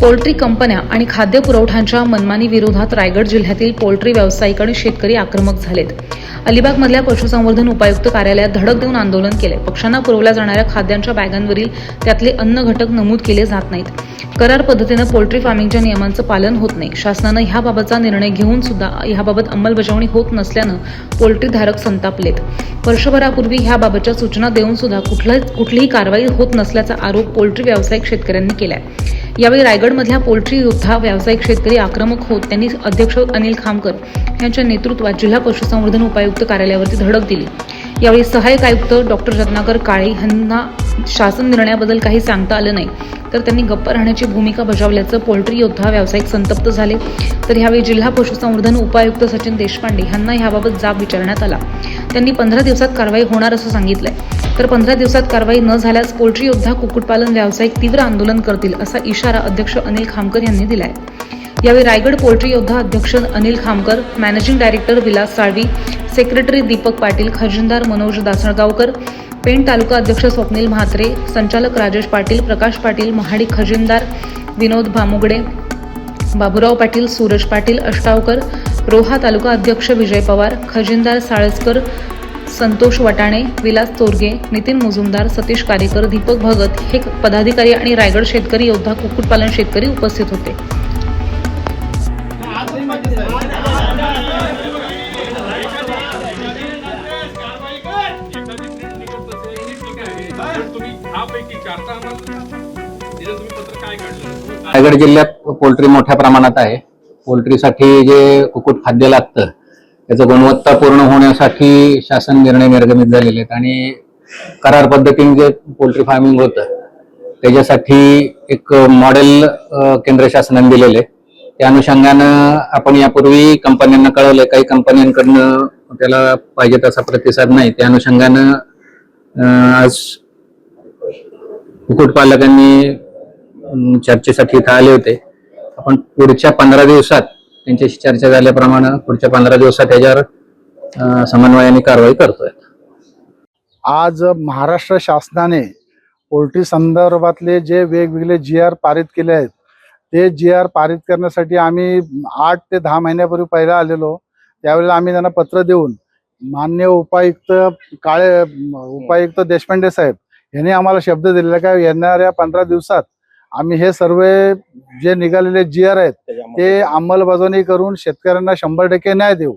Poultry कंपन्या आणि खाद्य पुरवठ्यांच्या मनमानी विरोधात रायगड जिल्ह्यातील पोल्ट्री व्यावसायिक आणि शेतकरी आक्रमक झालेत. अलिबागमधल्या पशुसंवर्धन उपायुक्त कार्यालयात धडक देऊन आंदोलन केले पक्ष्यांना पुरवल्या जाणाऱ्या खाद्यांच्या बॅगांवरील त्यातले अन्न घटक नमूद केले जात नाहीत. करार पद्धतीनं पोल्ट्री फार्मिंगच्या नियमांचं पालन होत नाही. शासनानं ह्याबाबतचा निर्णय घेऊन सुद्धा ह्याबाबत अंमलबजावणी होत नसल्यानं पोल्ट्री धारक संतापलेत. वर्षभरापूर्वी ह्याबाबतच्या सूचना देऊन सुद्धा कुठलं कुठलीही कारवाई होत नसल्याचा आरोप पोल्ट्री व्यावसायिक शेतकऱ्यांनी केलाय. यावेळी रायगडमधल्या पोल्ट्री योद्धा व्यावसायिक शेतकरी आक्रमक होत त्यांनी अध्यक्ष अनिल खामकर यांच्या नेतृत्वात जिल्हा पशुसंवर्धन उपायुक्त कार्यालयावरती धडक दिली. यावेळी सहाय्यक आयुक्त डॉक्टर रत्नाकर काळे यांना शासन निर्णयाबद्दल काही सांगता आलं नाही. तर त्यांनी गप्प राहण्याची भूमिका बजावल्याचं पोल्ट्री योद्धा व्यावसायिक संतप्त झाले. तर यावेळी जिल्हा पशुसंवर्धन उपायुक्त सचिन देशपांडे यांना याबाबत जाब विचारण्यात आला. त्यांनी पंधरा दिवसात कारवाई होणार असं सांगितलंय. तर पंधरा दिवसात कारवाई न झाल्यास पोल्ट्री योद्धा कुक्कुटपालन व्यावसायिक तीव्र आंदोलन करतील असा इशारा अध्यक्ष अनिल खामकर यांनी दिलाय. यावेळी रायगड पोल्ट्री योद्धा अध्यक्ष Anil Khamkar managing director Vilas Salvi secretary Deepak Patil खजिनदार Manoj Dasalgaonkar Pen तालुका अध्यक्ष स्वप्नील म्हात्रे संचालक राजेश पाटील प्रकाश पाटील महाडी खजिनदार विनोद भामुगडे बाबुराव पाटील सूरज पाटील अष्टावकर रोहा तालुका अध्यक्ष विजय पवार खजिनदार साळसकर संतोष वटाणे विलास तोरगे नितीन मुजुमदार सतीश कारेकर दीपक भगत हे पदाधिकारी आणि रायगड शेतकरी योद्धा कुक्कुटपालन शेतकरी उपस्थित होते. तुम्ही दहापैकी तुम्ही पत्र काय काढलं? रायगड जिल्ह्यात पोल्ट्री मोठ्या प्रमाणात आहे. पोल्ट्रीसाठी जे कुक्कुट खाद्य लागतं त्याचं गुणवत्ता पूर्ण होण्यासाठी शासन निर्णय निर्गमित झालेले आहेत. आणि करार पद्धतीने जे पोल्ट्री फार्मिंग होतं त्याच्यासाठी एक मॉडेल केंद्र शासनाने दिलेलं आहे. त्या अनुषंगानं आपण यापूर्वी कंपन्यांना कळवलंय काही कंपन्यांकडनं त्याला पाहिजे तसा प्रतिसाद नाही. त्या अनुषंगानं आज कुक्कुटपालकांनी चर्चेसाठी इथं आले होते. आपण पुढच्या पंधरा दिवसात त्यांच्याशी चर्चा झाल्याप्रमाणे पुढच्या पंधरा दिवसात त्याच्यावर समन्वयाने कारवाई करतोय. आज महाराष्ट्र शासनाने पोल्ट्री संदर्भातले जे वेगवेगळे जी आर पारित केले आहेत ते जी आर पारित करण्यासाठी आम्ही आठ ते दहा महिन्यापूर्वी पहिला आलेलो. त्यावेळेला आम्ही त्यांना पत्र देऊन मान्य उपायुक्त काळे उपायुक्त देशपांडे साहेब यांनी आम्हाला शब्द दिलेला का येणाऱ्या पंधरा दिवसात आम्ही हे सर्व जे निघालेले जी आर आहेत ते अंमलबजावणी करून शेतकऱ्यांना शंभर टक्के न्याय देऊ.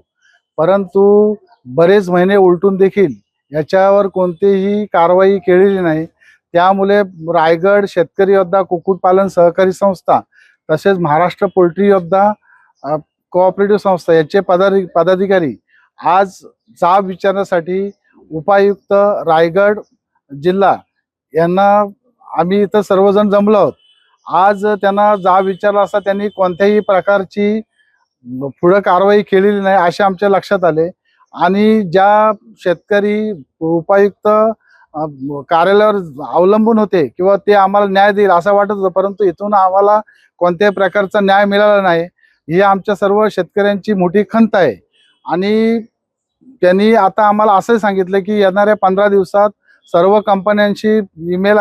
परंतु बरेच महिने उलटून देखील याच्यावर कोणतीही कारवाई केलेली नाही. त्यामुळे रायगड शेतकरी योद्धा कुक्कुटपालन सहकारी संस्था तसेच महाराष्ट्र पोल्ट्री योद्धा कोऑपरेटिव्ह संस्था याचे पदाधिक पदाधिकारी आज जाब विचारण्यासाठी उपायुक्त रायगड जिल्हा यांना आम्ही इथं सर्वजण जमलो आहोत. आज त्यांना जा विचारला असता त्यांनी कोणत्याही प्रकारची पुढं कारवाई केलेली नाही असे आमच्या लक्षात आले. आणि ज्या शेतकरी उपायुक्त कार्यालयावर अवलंबून होते किंवा ते आम्हाला न्याय देईल असं वाटत होतं परंतु इथून आम्हाला कोणत्याही प्रकारचा न्याय मिळाला नाही. ही आमच्या सर्व शेतकऱ्यांची मोठी खंत आहे. आणि त्यांनी आता आम्हाला असं सांगितलं की येणाऱ्या पंधरा दिवसात सर्व कंपन्यांशी ईमेल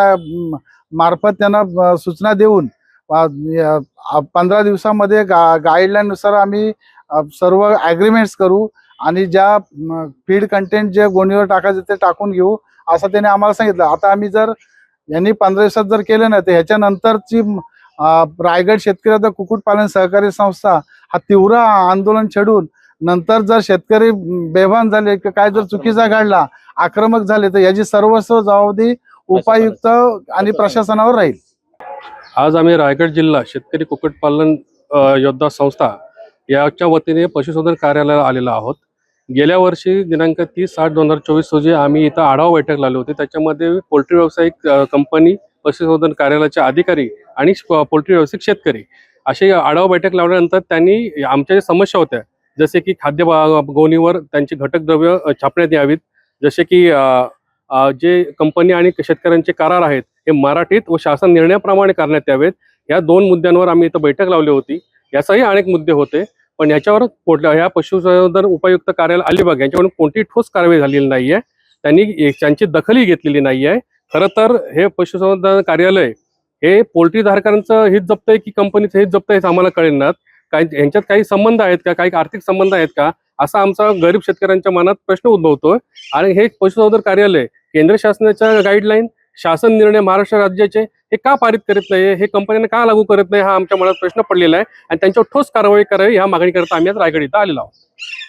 मार्फत त्यांना सूचना देऊन पंधरा दिवसामध्ये गा गाईडलाईननुसार आम्ही सर्व ॲग्रीमेंट्स करू आणि ज्या फीड कंटेंट जे गोणीवर टाकायचे ते टाकून घेऊ असं त्याने आम्हाला सांगितलं. आता आम्ही जर यांनी पंधरा दिवसात जर केलं ना तर ह्याच्यानंतरची रायगड शेतकरी आता कुक्कुटपालन सहकारी संस्था हा तीव्र आंदोलन छेडून नंतर जर शेतकरी बेभान झाले की काय जर चुकीचा घडला आक्रमक झाले तर याची सर्वस्व जबाबदारी उपायुक्त आणि प्रशासनावर राहील. आज आम्ही रायगड जिल्हा शेतकरी कुक्कुटपालन योद्धा संस्था याच्या वतीने पशुसंवर्धन कार्यालयाला आलेलो आहोत. गेल्या वर्षी दिनांक तीस आठ दोन हजार चोवीस रोजी आम्ही इथं आढावा बैठक लावली होती. त्याच्यामध्ये पोल्ट्री व्यावसायिक कंपनी पशुसंवर्धन कार्यालयाचे अधिकारी आणि पोल्ट्री व्यावसायिक शेतकरी अशी आढावा बैठक लावल्यानंतर त्यांनी आमच्या ज्या समस्या होत्या जसे की खाद्य गोणीवर त्यांची घटक द्रव्य अ, छापण्यात यावीत जसे की जे कंपनी आणि शेतकऱ्यांचे करार आहेत हे मराठीत व शासन निर्णयाप्रमाणे करण्यात यावेत. या दोन मुद्द्यांवर आम्ही इथं बैठक लावली होती. याचाही अनेक मुद्दे होते. पण याच्यावर कोट- या पशुसंवर्धन उपायुक्त कार्यालय अलिबाग यांच्याकडून कोणतीही ठोस कारवाई झालेली नाहीये. त्यांनी त्यांची दखलही घेतलेली नाहीये. खरं तर हे पशुसंवर्धन कार्यालय हे पोल्ट्री धारकांचं हित जपतंय की कंपनीचं हित जपतंय हेच आम्हाला कळेल काही यांच्यात काही संबंध आहेत का? काही आर्थिक संबंध आहेत का? असा आमचा गरीब शेतकऱ्यांच्या मनात प्रश्न उद्भवतोय. आणि हे पशुसंवर्धन कार्यालय केंद्र शासनाच्या गाईडलाईन शासन निर्णय महाराष्ट्र राज्याचे हे का पारित करीत नाही हे कंपन्यांना का लागू करत नाही? हा आमच्या मनात प्रश्न पडलेला आहे. आणि त्यांच्यावर ठोस कारवाई करावी ह्या मागणीकरता आम्ही आज रायगड इथं आलेलो आहोत.